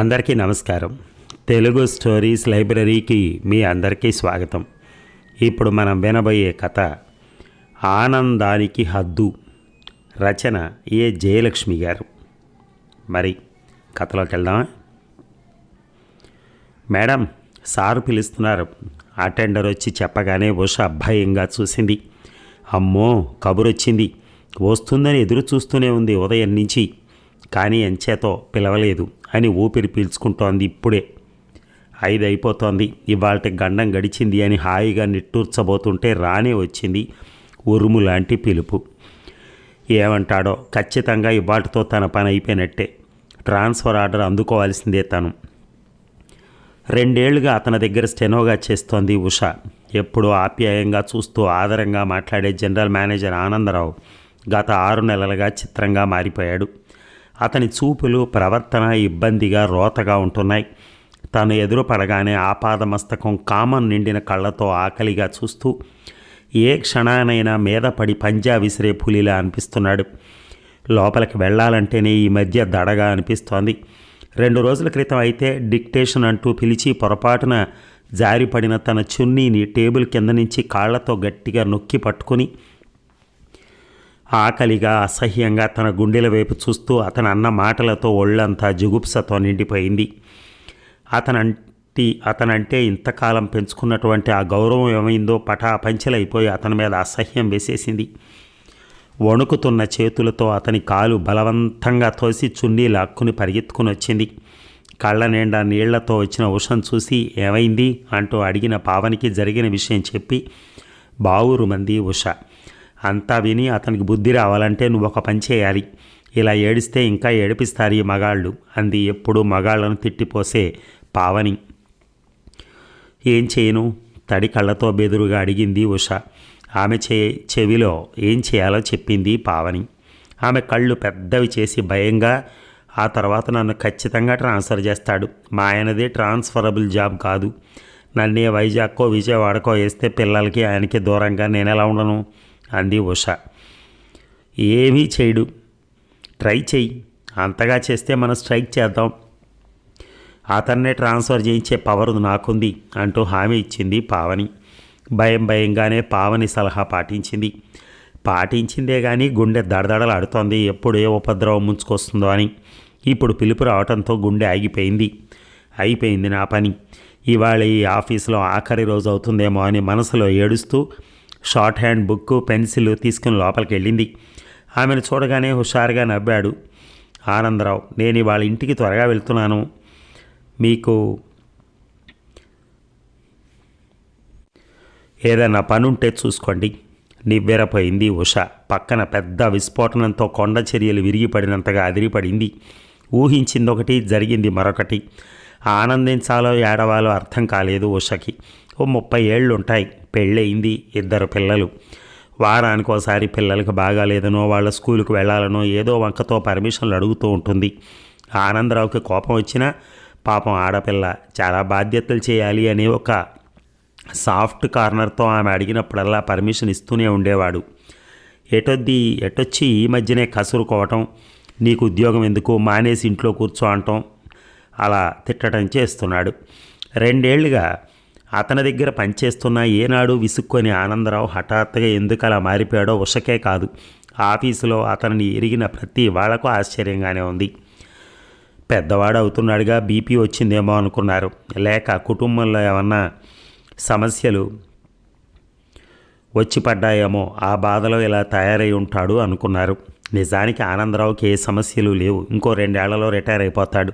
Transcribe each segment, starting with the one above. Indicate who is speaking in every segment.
Speaker 1: అందరికీ నమస్కారం. తెలుగు స్టోరీస్ లైబ్రరీకి మీ అందరికీ స్వాగతం. ఇప్పుడు మనం వినబోయే కథ ఆనందానికి హద్దు. రచన ఏ జయలక్ష్మి గారు. మరి కథలోకి వెళ్దామా? మేడం సారు పిలుస్తున్నారు. అటెండర్ వచ్చి చెప్పగానే ఉష భయంగా చూసింది. అమ్మో కబురొచ్చింది. వస్తుందని ఎదురు చూస్తూనే ఉంది ఉదయం నుంచి. కానీ ఎంచేతో పిలవలేదు అని ఊపిరి పీల్చుకుంటోంది ఇప్పుడే. ఐదు అయిపోతోంది ఇవాళ గండం గడిచింది అని హాయిగా నిట్టూర్చబోతుంటే రానే వచ్చింది ఉరుము లాంటి పిలుపు. ఏమంటాడో ఖచ్చితంగా ఇవాటితో తన పని అయిపోయినట్టే. ట్రాన్స్ఫర్ ఆర్డర్ అందుకోవాల్సిందే తను. రెండేళ్ళుగా అతని దగ్గర స్టెనోగా చేస్తోంది ఉష. ఎప్పుడూ ఆప్యాయంగా చూస్తూ ఆదరంగా మాట్లాడే జనరల్ మేనేజర్ ఆనందరావు గత ఆరు నెలలుగా చిత్రంగా మారిపోయాడు. అతని చూపులు ప్రవర్తన ఇబ్బందిగా రోతగా ఉంటున్నాయి. తను ఎదురుపడగానే ఆపాదమస్తకం కామం నిండిన కళ్ళతో ఆకలిగా చూస్తూ ఏ క్షణానైనా మీద పడి పంజా విసిరే పులిలా అనిపిస్తున్నాడు. లోపలికి వెళ్ళాలంటేనే ఈ మధ్య దడగా అనిపిస్తోంది. రెండు రోజుల క్రితం అయితే డిక్టేషన్ అంటూ పిలిచి పొరపాటున జారిపడిన తన చున్నీని టేబుల్ కింద నుంచి కాళ్ళతో గట్టిగా నొక్కి పట్టుకుని ఆకలిగా అసహ్యంగా తన గుండెల వైపు చూస్తూ అతను అన్న మాటలతో ఒళ్ళంతా జుగుప్సతో నిండిపోయింది. అతనంటి అతనంటే ఇంతకాలం పెంచుకున్నటువంటి ఆ గౌరవం ఏమైందో పటా పంచలైపోయి అతని మీద అసహ్యం వేసేసింది. వణుకుతున్న చేతులతో అతని కాలు బలవంతంగా తోసి చున్నీ లాక్కుని పరిగెత్తుకుని వచ్చింది కళ్ళ నిండా నీళ్ళతో వచ్చిన ఉషను చూసి ఏమైంది? అంటూ అడిగిన పావనికి జరిగిన విషయం చెప్పి బావురు మంది ఉష అంతా విని అతనికి బుద్ధి రావాలంటే నువ్వు ఒక పని చేయాలి. ఇలా ఏడిస్తే ఇంకా ఏడిపిస్తారు ఈ మగాళ్ళు అంది ఎప్పుడు మగాళ్ళను తిట్టిపోసే పావని. ఏం చేయను? తడి కళ్ళతో బెదురుగా అడిగింది ఉష. ఆమె చే చెవిలో ఏం చేయాలో చెప్పింది పావని. ఆమె కళ్ళు పెద్దవి చేసి భయంగా ఆ తర్వాత నన్ను ఖచ్చితంగా ట్రాన్స్ఫర్ చేస్తాడు. మా ఆయనదే ట్రాన్స్ఫరబుల్ జాబ్ కాదు. నన్నే వైజాగ్కో విజయవాడకో వేస్తే పిల్లలకి ఆయనకి దూరంగా నేను ఎలా ఉండను? అంది ఉష. ఏమీ చేయడు. ట్రై చెయ్యి. అంతగా చేస్తే మనం స్ట్రైక్ చేద్దాం. అతన్నే ట్రాన్స్ఫర్ చేయించే పవర్ నాకుంది అంటూ హామీ ఇచ్చింది పావని. భయం భయంగానే పావని సలహా పాటించింది. పాటించిందే కానీ గుండె దడదడలాడుతోంది. ఎప్పుడు ఏ ఉపద్రవం ముంచుకొస్తుందో అని. ఇప్పుడు పిలుపు రావడంతో గుండె ఆగిపోయింది. అయిపోయింది నా పని. ఇవాళ ఈ ఆఫీసులో ఆఖరి రోజు అవుతుందేమో అని మనసులో ఏడుస్తూ షార్ట్ హ్యాండ్ బుక్ పెన్సిల్ తీసుకుని లోపలికి వెళ్ళింది ఆమెను చూడగానే హుషారుగా నవ్వాడు. ఆనందరావు నేను ఇవాళ ఇంటికి త్వరగా వెళ్తున్నాను. మీకు ఏదైనా పనుంటే చూసుకోండి. నివ్వెరపోయింది ఉష. పక్కన పెద్ద విస్ఫోటనంతో కొండ చర్యలు విరిగిపడినంతగా అదిరిపడింది. ఊహించింది ఒకటి జరిగింది మరొకటి. ఆనందించాలో ఏడవాలో అర్థం కాలేదు ఉషకి. ఓ ముప్పై ఏళ్ళు ఉంటాయి పెళ్ళయింది ఇద్దరు పిల్లలు. వారానికి ఒకసారి పిల్లలకు బాగాలేదనో వాళ్ళ స్కూలుకు వెళ్ళాలనో ఏదో వంకతో పర్మిషన్లు అడుగుతూ ఉంటుంది. ఆనందరావుకి కోపం వచ్చినా పాపం ఆడపిల్ల చాలా బాధ్యతలు చేయాలి అనే ఒక సాఫ్ట్ కార్నర్తో ఆమె అడిగినప్పుడల్లా పర్మిషన్ ఇస్తూనే ఉండేవాడు. ఎటొద్ది ఎటొచ్చి ఈ మధ్యనే కసురుకోవటం నీకు ఉద్యోగం ఎందుకు మానేసి ఇంట్లో కూర్చో అంటాం అలా తిట్టడం చేస్తున్నాడు. రెండేళ్ళుగా అతని దగ్గర పనిచేస్తున్న ఏనాడు విసుక్కొని ఆనందరావు హఠాత్తుగా ఎందుకు అలా మారిపోయాడో ఉషకే కాదు. ఆఫీసులో అతనిని ఎరిగిన ప్రతి వాళ్ళకు ఆశ్చర్యంగానే ఉంది. పెద్దవాడు అవుతున్నాడుగా బీపీ వచ్చిందేమో అనుకున్నారు. లేక కుటుంబంలో ఏమన్నా సమస్యలు వచ్చి పడ్డాయేమో ఆ బాధలో ఇలా తయారై ఉంటాడు అనుకున్నారు. నిజానికి ఆనందరావుకి ఏ సమస్యలు లేవు. ఇంకో రెండేళ్ళలో రిటైర్ అయిపోతాడు.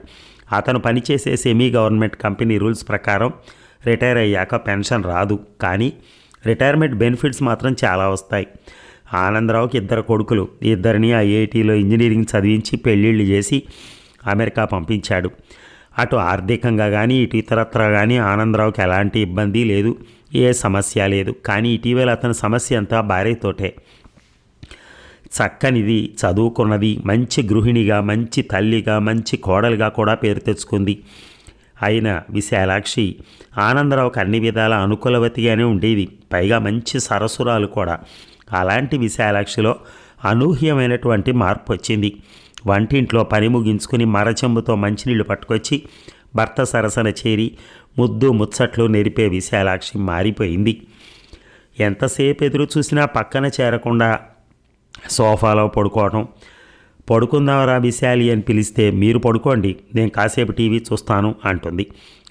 Speaker 1: అతను పనిచేసే సెమీ గవర్నమెంట్ కంపెనీ రూల్స్ ప్రకారం రిటైర్ అయ్యాక పెన్షన్ రాదు. కానీ రిటైర్మెంట్ బెనిఫిట్స్ మాత్రం చాలా వస్తాయి. ఆనందరావుకి ఇద్దరు కొడుకులు ఇద్దరిని ఐఐటీలో ఇంజనీరింగ్ చదివించి పెళ్ళిళ్ళు చేసి అమెరికా పంపించాడు. అటు ఆర్థికంగా కానీ ఇటు ఇతరత్ర కానీ ఆనందరావుకి ఎలాంటి ఇబ్బంది లేదు ఏ సమస్య లేదు. కానీ ఇటీవల అతని సమస్య అంతా భార్యతోటే. చక్కనిది చదువుకున్నది మంచి గృహిణిగా మంచి తల్లిగా మంచి కోడలుగా కూడా పేరు తెచ్చుకుంది. అయిన విశాలాక్షి ఆనందరావుకి అన్ని విధాల అనుకూలవతిగానే ఉండేది. పైగా మంచి సరసురాలు కూడా. అలాంటి విశాలాక్షిలో అనూహ్యమైనటువంటి మార్పు వచ్చింది. వంటింట్లో పని ముగించుకుని మరచెంబుతో మంచినీళ్ళు పట్టుకొచ్చి భర్త సరసన చేరి ముద్దు ముచ్చట్లు నెరిపే విశాలాక్షి మారిపోయింది. ఎంతసేపు ఎదురు చూసినా పక్కన చేరకుండా సోఫాలో పడుకోవటం పడుకుందాంరా విశాలి అని పిలిస్తే మీరు పడుకోండి నేను కాసేపు టీవీ చూస్తాను అంటుంది.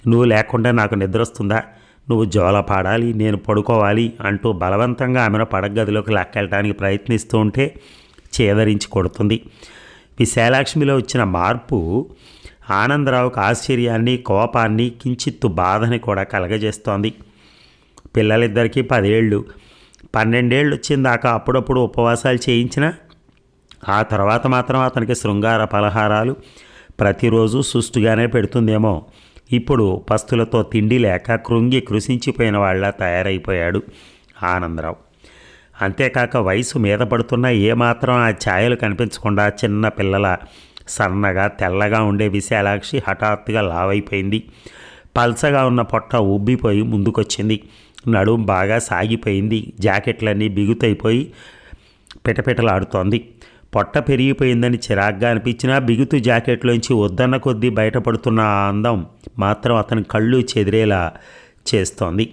Speaker 1: నువ్వు లేకుండా నాకు నిద్ర వస్తుందా నువ్వు జోల పాడాలి నేను పడుకోవాలి అంటూ బలవంతంగా ఆమెను పడగదిలోకి లాక్కెళ్ళడానికి ప్రయత్నిస్తూ ఉంటే చేదరించి కొడుతుంది. విశాలాక్ష్మిలో వచ్చిన మార్పు ఆనందరావుకు ఆశ్చర్యాన్ని కోపాన్ని కించిత్తు బాధని కూడా కలగజేస్తోంది. పిల్లలిద్దరికీ పదేళ్ళు పన్నెండేళ్ళు వచ్చిందాకా అప్పుడప్పుడు ఉపవాసాలు చేయించిన ఆ తర్వాత మాత్రం అతనికి శృంగార పలహారాలు ప్రతిరోజు సుష్టుగానే పెడుతుందేమో. ఇప్పుడు పస్తులతో తిండి లేక కృంగి కృషించిపోయిన వాళ్ళ తయారైపోయాడు ఆనందరావు. అంతేకాక వయసు మీద పడుతున్న ఏమాత్రం ఆ ఛాయలు కనిపించకుండా చిన్న పిల్లల సన్నగా తెల్లగా ఉండే విశాలాక్షి హఠాత్తుగా లావైపోయింది. పల్చగా ఉన్న పొట్ట ఉబ్బిపోయి ముందుకొచ్చింది. నడుం బాగా సాగిపోయింది. జాకెట్లన్నీ బిగుతైపోయి పిటపిటలాడుతోంది. పొట్ట పెరిగిపోయిందని చిరాగ్గా అనిపించినా బిగుతు జాకెట్లోంచి వద్దన్న కొద్దీ బయటపడుతున్న ఆ అందం మాత్రం అతని కళ్ళు చెదిరేలా చేస్తోంది.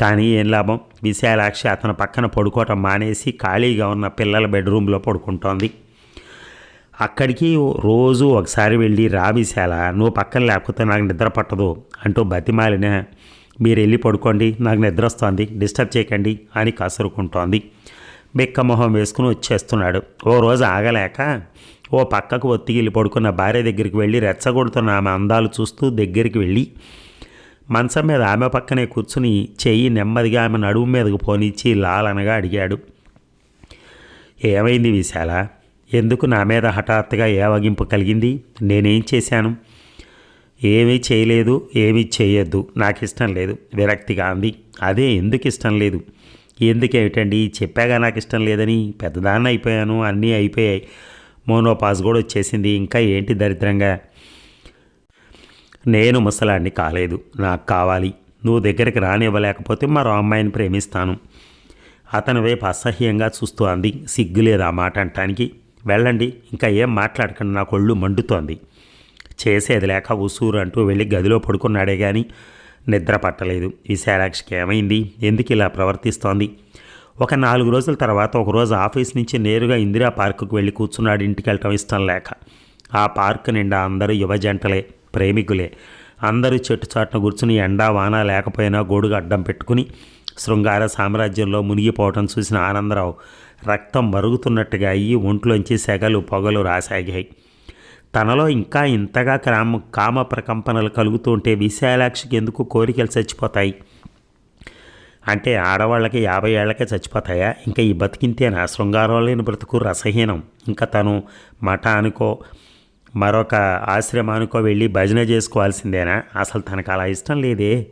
Speaker 1: కానీ ఏం లాభం? విశాలాక్షి అతని పక్కన పడుకోవటం మానేసి ఖాళీగా ఉన్న పిల్లల బెడ్రూమ్లో పడుకుంటోంది. అక్కడికి రోజు ఒకసారి వెళ్ళి రా విశాల నువ్వు పక్కన లేకపోతే నాకు నిద్ర పట్టదు అంటూ బతిమాలిన మీరు వెళ్ళి పడుకోండి నాకు నిద్ర వస్తోంది డిస్టర్బ్ చేయకండి అని కసురుకుంటోంది. బిక్కమొహం వేసుకుని వచ్చేస్తున్నాడు. ఓ రోజు ఆగలేక ఓ పక్కకు ఒత్తిగిలి పడుకున్న భార్య దగ్గరికి వెళ్ళి రెచ్చగొడుతున్న ఆమె అందాలు చూస్తూ దగ్గరికి వెళ్ళి మంచం మీద ఆమె పక్కనే కూర్చుని చెయ్యి నెమ్మదిగా ఆమె నడుము మీదకు పోనిచ్చి లాలనగా అడిగాడు. ఏమైంది విశాల? ఎందుకు నా మీద హఠాత్తుగా ఏవగింపు కలిగింది? నేనేం చేశాను? ఏమీ చేయలేదు ఏమీ చేయొద్దు నాకు ఇష్టం లేదు. విరక్తిగా అంది. అదే ఎందుకు ఇష్టం లేదు? ఎందుకేమిటండి చెప్పాగా నాకు ఇష్టం లేదని పెద్దదాన్ని అయిపోయాను అన్నీ అయిపోయాయి. మోనోపాజ్ కూడా వచ్చేసింది. ఇంకా ఏంటి దరిద్రంగా? నేను ముసలాన్ని కాలేదు. నాకు కావాలి. నువ్వు దగ్గరికి రానివ్వలేకపోతే మరో అమ్మాయిని ప్రేమిస్తాను. అతని వైపు అసహ్యంగా చూస్తూ అంది. సిగ్గులేదు ఆ మాట అంటానికి. వెళ్ళండి. ఇంకా ఏం మాట్లాడకండి. నాకు ఒళ్ళు మండుతోంది. చేసేది లేక ఉసూరు అంటూ వెళ్ళి గదిలో పడుకున్నాడే కానీ నిద్ర పట్టలేదు. విశాలాక్షికి ఏమైంది? ఎందుకు ఇలా ప్రవర్తిస్తోంది? ఒక నాలుగు రోజుల తర్వాత ఒకరోజు ఆఫీస్ నుంచి నేరుగా ఇందిరా పార్కుకు వెళ్ళి కూర్చున్నాడు ఇంటికి వెళ్ళటం ఇష్టం లేక. ఆ పార్క్ నిండా అందరూ యువ జంటలే ప్రేమికులే. అందరూ చెట్టు చాటున కూర్చుని ఎండా వాన లేకపోయినా గొడుగు అడ్డం పెట్టుకుని శృంగార సామ్రాజ్యంలో మునిగిపోవటం చూసిన ఆనందరావు రక్తం మరుగుతున్నట్టుగా అయ్యి ఒంట్లోంచి సెగలు పొగలు రాసాగాయి. తనలో ఇంకా ఇంతగా క్రామ కామ ప్రకంపనలు కలుగుతుంటే విశాలాక్షికి ఎందుకు కోరికలు చచ్చిపోతాయి? అంటే ఆడవాళ్ళకి యాభై ఏళ్ళకే చచ్చిపోతాయా? ఇంకా ఈ బతికింతేనా శృంగారం లేని బ్రతుకు రసహీనం. ఇంకా తను మఠానికో మరొక ఆశ్రమానికో వెళ్ళి భజన చేసుకోవాల్సిందేనా? అసలు తనకు అలా ఇష్టం లేదే.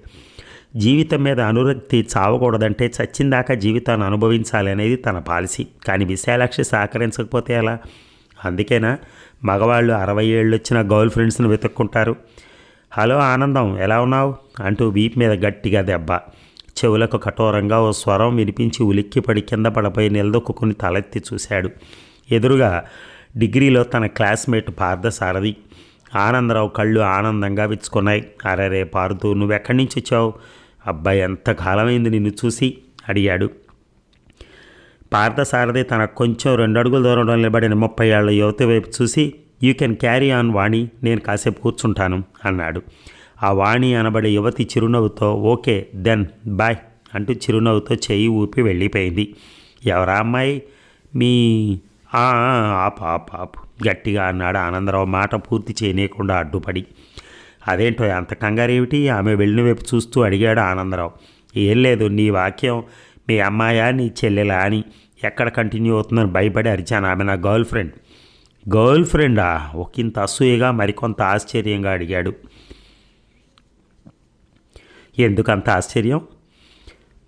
Speaker 1: జీవితం మీద అనురక్తి చావకూడదంటే చచ్చిందాకా జీవితాన్ని అనుభవించాలి అనేది తన పాలసీ. కానీ విశాలాక్షి సహకరించకపోతే ఎలా? అందుకేనా? మగవాళ్ళు అరవై ఏళ్ళు వచ్చిన గర్ల్ ఫ్రెండ్స్ని వెతుక్కుంటారు. హలో ఆనందం ఎలా ఉన్నావు? అంటూ వీపు మీద గట్టిగా దెబ్బ. చెవులకు కఠోరంగా ఓ స్వరం వినిపించి ఉలిక్కిపడి కింద పడపోయి నిలదొక్కుని తలెత్తి చూశాడు. ఎదురుగా డిగ్రీలో తన క్లాస్మేట్ పార్థసారథి. ఆనందరావు కళ్ళు ఆనందంగా విచ్చుకున్నాయి. అరే పార్దు నువ్వెక్కడి నుంచి వచ్చావు అబ్బాయి ఎంత కాలమైంది నిన్ను చూసి? అడిగాడు. పార్థసారథి తన కొంచెం రెండు అడుగుల దూరంలో నిలబడిన ముప్పై ఏళ్ళ యువతి వైపు చూసి you can carry on Vani నేను కాసేపు కూర్చుంటాను అన్నాడు. ఆ వాణి అనబడే యువతి చిరునవ్వుతో ఓకే దెన్ బాయ్ అంటూ చిరునవ్వుతో చెయ్యి ఊపి వెళ్ళిపోయింది. ఎవరా అమ్మాయి? మీ "ఆ, ఆ, ఆపు ఆపు ఆపు గట్టిగా అన్నాడు. ఆనందరావు మాట పూర్తి చేయనీయకుండా అడ్డుపడి. అదేంటో అంత కంగారేమిటి? ఆమె వెళ్ళిన వైపు చూస్తూ అడిగాడు ఆనందరావు. ఏం లేదు నీ వాక్యం మీ అమ్మాయా నీ చెల్లెలా? అని ఎక్కడ కంటిన్యూ అవుతుందని భయపడి అరిచాను. ఆమె నా గర్ల్ ఫ్రెండ్ గర్ల్ ఫ్రెండా ఒకంత అసూయగా మరికొంత ఆశ్చర్యంగా అడిగాడు. ఎందుకంత ఆశ్చర్యం?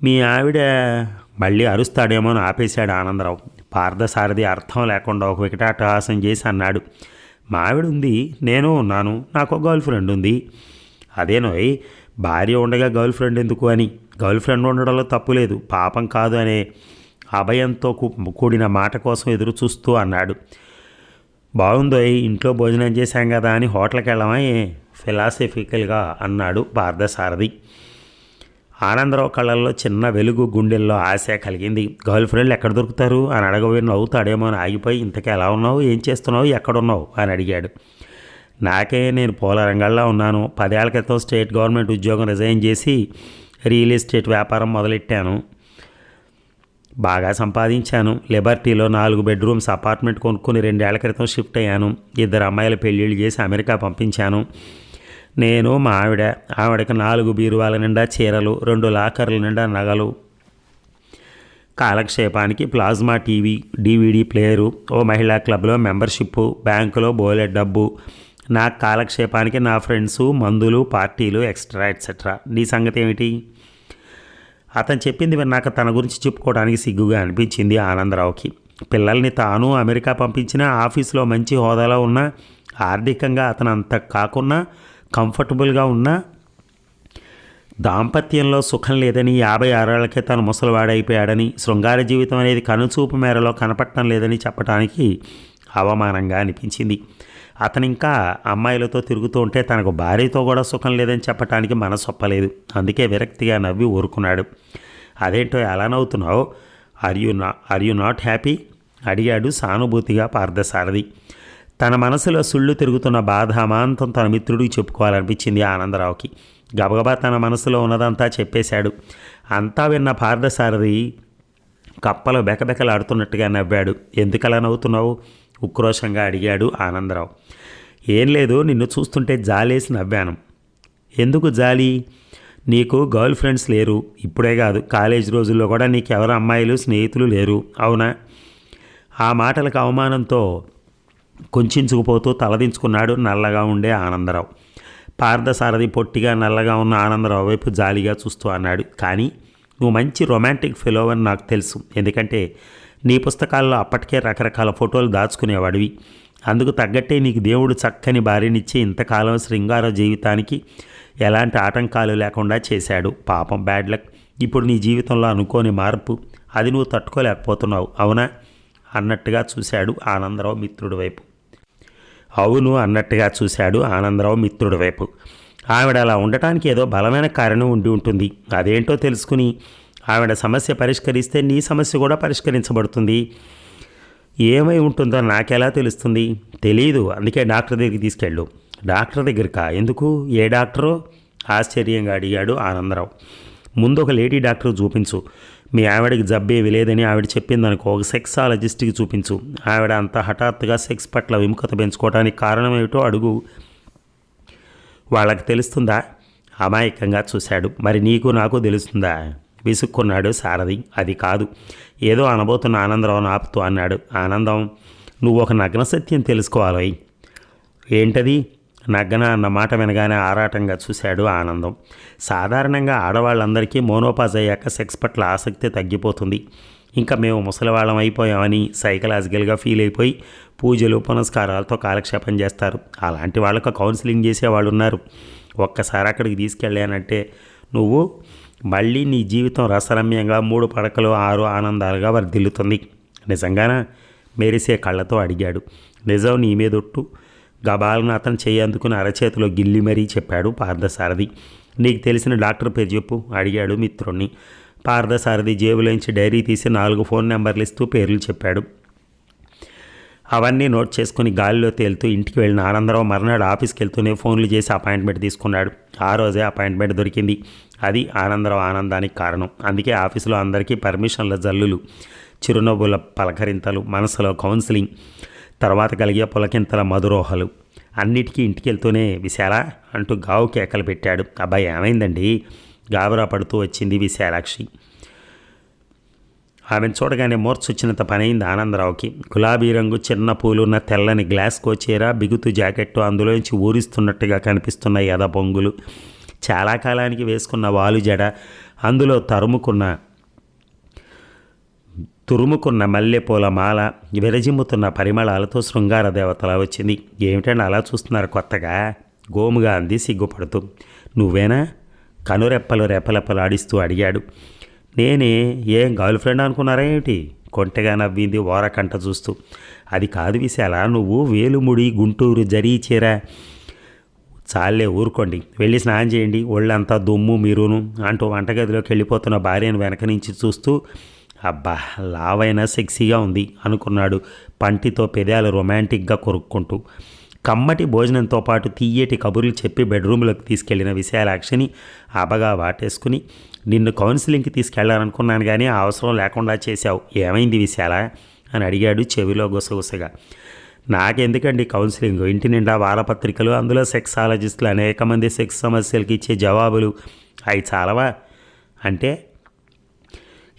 Speaker 1: మీ ఆవిడ మళ్ళీ అరుస్తాడేమో అని ఆపేశాడు ఆనందరావు. పార్థసారథి అర్థం లేకుండా ఒక వికటాటహాసం చేసి అన్నాడు. మా ఆవిడ ఉంది నేను ఉన్నాను నాకు ఒక గర్ల్ ఫ్రెండ్ ఉంది. అదేనోయ్ భార్య ఉండగా గర్ల్ ఫ్రెండ్ ఎందుకు అని? గర్ల్ ఫ్రెండ్ ఉండడంలో తప్పు లేదు పాపం కాదు అనే అభయంతో కూ- కూడిన మాట కోసం ఎదురు చూస్తూ అన్నాడు బాగుందో ఇంట్లో భోజనం చేశాం కదా అని హోటల్కి వెళ్ళమా ఫిలాసఫికల్గా అన్నాడు పార్థసారథి. ఆనందరావు కళ్ళల్లో చిన్న వెలుగు గుండెల్లో ఆశ కలిగింది. గర్ల్ ఫ్రెండ్లు ఎక్కడ దొరుకుతారు అని అడగబోయి నవ్వుతాడేమో అని ఆగిపోయి ఇంతకీ ఎలా ఉన్నావు? ఏం చేస్తున్నావు? ఎక్కడున్నావు అని అడిగాడు. నాకే నేను పూల ఉన్నాను. పదేళ్ళ క్రితం స్టేట్ గవర్నమెంట్ ఉద్యోగం రిజైన్ చేసి రియల్ ఎస్టేట్ వ్యాపారం మొదలెట్టాను. బాగా సంపాదించాను. లిబర్టీలో నాలుగు బెడ్రూమ్స్ అపార్ట్మెంట్ కొనుక్కుని రెండేళ్ళ క్రితం షిఫ్ట్ అయ్యాను. ఇద్దరు అమ్మాయిల పెళ్ళిళ్ళు చేసి అమెరికా పంపించాను. నేను మా ఆవిడ ఆవిడకి నాలుగు బీరువాల నిండా చీరలు రెండు లాకర్ల నిండా నగలు. కాలక్షేపానికి ప్లాజ్మా టీవీ డీవీడీ ప్లేయరు ఓ మహిళా క్లబ్లో మెంబర్షిప్ బ్యాంకులో బోలెట్ డబ్బు. నా కాలక్షేపానికి నా ఫ్రెండ్సు మందులు పార్టీలు ఎక్స్ట్రా ఎట్సెట్రా నీ సంగతి ఏమిటి? అతను చెప్పింది విన్నాక తన గురించి చెప్పుకోవడానికి సిగ్గుగా అనిపించింది ఆనందరావుకి. పిల్లల్ని తాను అమెరికా పంపించిన ఆఫీస్లో మంచి హోదాలో ఉన్న ఆర్థికంగా అతను అంత కాకున్నా కంఫర్టబుల్గా ఉన్నా దాంపత్యంలో సుఖం లేదని యాభై ఆరేళ్ళకే తను ముసలివాడైపోయాడని శృంగార జీవితం అనేది కనుచూపు మేరలో కనపడటం లేదని చెప్పడానికి అవమానంగా అనిపించింది. అతను ఇంకా అమ్మాయిలతో తిరుగుతూ ఉంటే తనకు భార్యతో కూడా సుఖం లేదని చెప్పటానికి మనసొప్పలేదు అందుకే విరక్తిగా నవ్వి ఊరుకున్నాడు. అదేంటో ఎలా నవ్వుతున్నావు? ఆర్ యు నా ఆర్ యు నాట్ హ్యాపీ అడిగాడు సానుభూతిగా పార్థసారథి. తన మనసులో సుళ్ళు తిరుగుతున్న బాధ అమాంతం తన మిత్రుడికి చెప్పుకోవాలనిపించింది ఆనందరావుకి. గబగబా తన మనసులో ఉన్నదంతా చెప్పేశాడు. అంతా విన్న పార్థసారథి కప్పలు బెకబెకలాడుతున్నట్టుగా నవ్వాడు. ఎందుకలా నవ్వుతున్నావు? ఉక్రోషంగా అడిగాడు ఆనందరావు. ఏం లేదు నిన్ను చూస్తుంటే జాలేసి నవ్వాను. ఎందుకు జాలి? నీకు గర్ల్ ఫ్రెండ్స్ లేరు. ఇప్పుడే కాదు కాలేజ్ రోజుల్లో కూడా నీకు ఎవరు అమ్మాయిలు స్నేహితులు లేరు. అవునా? ఆ మాటలకు అవమానంతో కొంచించుకుపోతూ తలదించుకున్నాడు నల్లగా ఉండే ఆనందరావు. పార్థసారథి పొట్టిగా నల్లగా ఉన్న ఆనందరావు వైపు జాలిగా చూస్తూ అన్నాడు. కానీ నువ్వు మంచి రొమాంటిక్ ఫెలో అని నాకు తెలుసు. ఎందుకంటే నీ పుస్తకాల్లో అప్పటికే రకరకాల ఫోటోలు దాచుకునేవాడివి. అందుకు తగ్గట్టే నీకు దేవుడు చక్కని భార్యనిచ్చి ఇంతకాలం శృంగార జీవితానికి ఎలాంటి ఆటంకాలు లేకుండా చేశాడు. పాపం బ్యాడ్ లక్. ఇప్పుడు నీ జీవితంలో అనుకోని మార్పు. అది నువ్వు తట్టుకోలేకపోతున్నావు. అవునా? అన్నట్టుగా చూశాడు ఆనందరావు మిత్రుడి వైపు. అవును అన్నట్టుగా చూశాడు ఆనందరావు మిత్రుడి వైపు. ఆవిడ అలా ఉండటానికి ఏదో బలమైన కారణం ఉండి ఉంటుంది. అదేంటో తెలుసుకుని ఆవిడ సమస్య పరిష్కరిస్తే నీ సమస్య కూడా పరిష్కరించబడుతుంది. ఏమై ఉంటుందో నాకెలా తెలుస్తుంది? తెలియదు అందుకే డాక్టర్ దగ్గరికి తీసుకెళ్ళు. డాక్టర్ దగ్గరికా? ఎందుకు? ఏ డాక్టరో? ఆశ్చర్యంగా అడిగాడు ఆనందరావు. ముందు ఒక లేడీ డాక్టర్ చూపించు. మీ ఆవిడకి జబ్బేవి లేదని ఆవిడ చెప్పిందనుకో ఒక సెక్సాలజిస్ట్కి చూపించు. ఆవిడ అంత హఠాత్తుగా సెక్స్ పట్ల విముఖత పెంచుకోవడానికి కారణం ఏమిటో అడుగు. వాళ్ళకి తెలుస్తుందా? అమాయకంగా చూశాడు. మరి నీకు నాకు తెలుస్తుందా? విసుక్కున్నాడు సారథి. అది కాదు. ఏదో అనబోతున్న ఆనందరావును ఆపుతూ అన్నాడు. ఆనందం నువ్వు ఒక నగ్న సత్యం తెలుసుకోవాలి. ఏంటది? నగ్గన అన్న మాట వినగానే ఆరాటంగా చూశాడు ఆనందం. సాధారణంగా ఆడవాళ్ళందరికీ మోనోపాజ్ అయ్యాక సెక్స్ పట్ల ఆసక్తి తగ్గిపోతుంది. ఇంకా మేము ముసలివాళ్ళం అయిపోయామని సైకలాజికల్గా ఫీల్ అయిపోయి పూజలు పునస్కారాలతో కాలక్షేపం చేస్తారు. అలాంటి వాళ్ళకు కౌన్సిలింగ్ చేసేవాళ్ళు ఉన్నారు ఒక్కసారి అక్కడికి తీసుకెళ్ళానంటే నువ్వు మళ్ళీ నీ జీవితం రసరమ్యంగా మూడు పడకలు ఆరు ఆనందాలుగా వర్ధిల్లుతుంది. నిజంగానా? మెరిసే కళ్ళతో అడిగాడు. నిజం నీ మీదొట్టు. గబాలను అతను చేయందుకుని అరచేతిలో గిల్లి మరీ చెప్పాడు పార్థసారథి. నీకు తెలిసిన డాక్టర్ పేరు చెప్పు అడిగాడు మిత్రుణ్ణి. పార్థసారథి జేబులోంచి డైరీ తీసి నాలుగు ఫోన్ నెంబర్లు ఇస్తూ పేర్లు చెప్పాడు. అవన్నీ నోట్ చేసుకుని గాలిలో తేలుతూ ఇంటికి వెళ్ళిన ఆనందరావు మర్నాడు ఆఫీస్కి వెళ్తూనే ఫోన్లు చేసి అపాయింట్మెంట్ తీసుకున్నాడు. ఆ రోజే అపాయింట్మెంట్ దొరికింది. అది ఆనందరావు ఆనందానికి కారణం. అందుకే ఆఫీసులో అందరికీ పర్మిషన్ల జల్లులు చిరునవ్వుల పలకరింతలు మనసులో కౌన్సిలింగ్ తర్వాత కలిగే పులకింతల మధురోహలు. అన్నిటికీ ఇంటికి వెళ్తూనే విశాల అంటూ గావు కేకలు పెట్టాడు. అబ్బాయి ఏమైందండి? గాబరా పడుతూ వచ్చింది విశాలాక్షి. ఆమెను చూడగానే మూర్చొచ్చినంత పనైంది ఆనందరావుకి. గులాబీ రంగు చిన్న పూలున్న తెల్లని గ్లాస్ కోచీర బిగుతు జాకెట్టు అందులోంచి ఊరిస్తున్నట్టుగా కనిపిస్తున్న ఎద పొంగులు చాలా కాలానికి వేసుకున్న వాలు జడ అందులో తరుముకున్న తురుముకున్న మల్లెపూల మాల విరజిమ్ముతున్న పరిమళాలతో శృంగార దేవతలా వచ్చింది. ఏమిటండి అలా చూస్తున్నారు కొత్తగా? గోముగా అంది సిగ్గుపడుతూ. నువ్వేనా? కనురెప్పలు రెప్పలెప్పలాడిస్తూ అడిగాడు. నేనే ఏం గర్ల్ ఫ్రెండ్ అనుకున్నారా ఏమిటి? కొంటగా నవ్వింది ఓరకంట చూస్తూ. అది కాదు విశాల నువ్వు వేలుముడి గుంటూరు జరీ చీర చాలే ఊరుకోండి. వెళ్ళి స్నానం చేయండి. ఒళ్ళంతా దుమ్ము మీరును అంటూ వంటగదిలోకి వెళ్ళిపోతున్న భార్యను వెనక నుంచి చూస్తూ అబ్బా లావైన సెక్సీగా ఉంది అనుకున్నాడు పంటితో పెదాలు రొమాంటిక్గా కొరుక్కుంటూ. కమ్మటి భోజనంతో పాటు తీయటి కబుర్లు చెప్పి బెడ్రూమ్లోకి తీసుకెళ్ళిన విశాలాక్షిని అబగా వాటేసుకుని నిన్ను కౌన్సిలింగ్కి తీసుకెళ్ళాలనుకున్నాను కానీ అవసరం లేకుండా చేశావు. ఏమైంది విశాల? అని అడిగాడు చెవిలో గుసగుసగా. నాకెందుకండి కౌన్సిలింగ్? ఇంటి నిండా వారపత్రికలు అందులో సెక్సాలజిస్టులు అనేక మంది సెక్స్ సమస్యలకి ఇచ్చే జవాబులు. అవి చాలవా? అంటే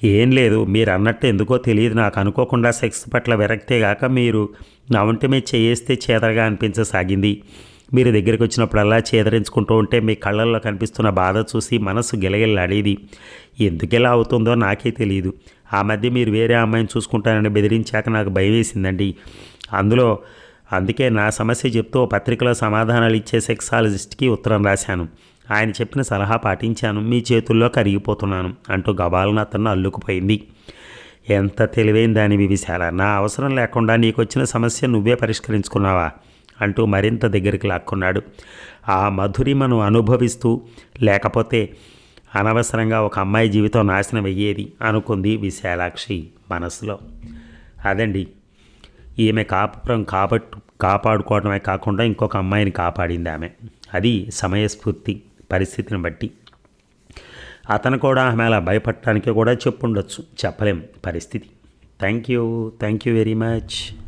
Speaker 1: ఏం లేదు మీరు అన్నట్టు ఎందుకో తెలియదు. నాకు అనుకోకుండా సెక్స్ పట్ల విరక్తే గాక మీరు నా ఒంటి మీద చేయేస్తే చేదరగా అనిపించసాగింది. మీరు దగ్గరికి వచ్చినప్పుడల్లా చేదరించుకుంటూ ఉంటే మీ కళ్ళల్లో కనిపిస్తున్న బాధ చూసి మనసు గిలగిల్లాడేది. ఎందుకు ఎలా అవుతుందో నాకే తెలియదు ఆ మధ్య మీరు వేరే అమ్మాయిని చూసుకుంటానని బెదిరించాక నాకు భయం వేసిందండి అందులో అందుకే నా సమస్య చెప్తూ పత్రికలో సమాధానాలు ఇచ్చే సెక్సాలజిస్ట్కి ఉత్తరం రాశాను. ఆయన చెప్పిన సలహా పాటించాను. మీ చేతుల్లో కరిగిపోతున్నాను అంటూ గబాలను అతను అల్లుకుపోయింది. ఎంత తెలివైన దానివి విశాల నా అవసరం లేకుండా నీకు వచ్చిన సమస్య నువ్వే పరిష్కరించుకున్నావా? అంటూ మరింత దగ్గరికి లాక్కున్నాడు. ఆ మధురిమను అనుభవిస్తూ లేకపోతే అనవసరంగా ఒక అమ్మాయి జీవితం నాశనం అయ్యేది అనుకుంది విశాలాక్షి మనసులో. అదండి ఈమె కాపురం కాపట్టు కాపాడుకోవడమే కాకుండా ఇంకొక అమ్మాయిని కాపాడింది ఆమె. అది సమయస్ఫూర్తి పరిస్థితిని బట్టి. అతను కూడా ఆమె అలా భయపడటానికి కూడా చెప్పుండొచ్చు. చెప్పలేం పరిస్థితి. Thank you thank you very much.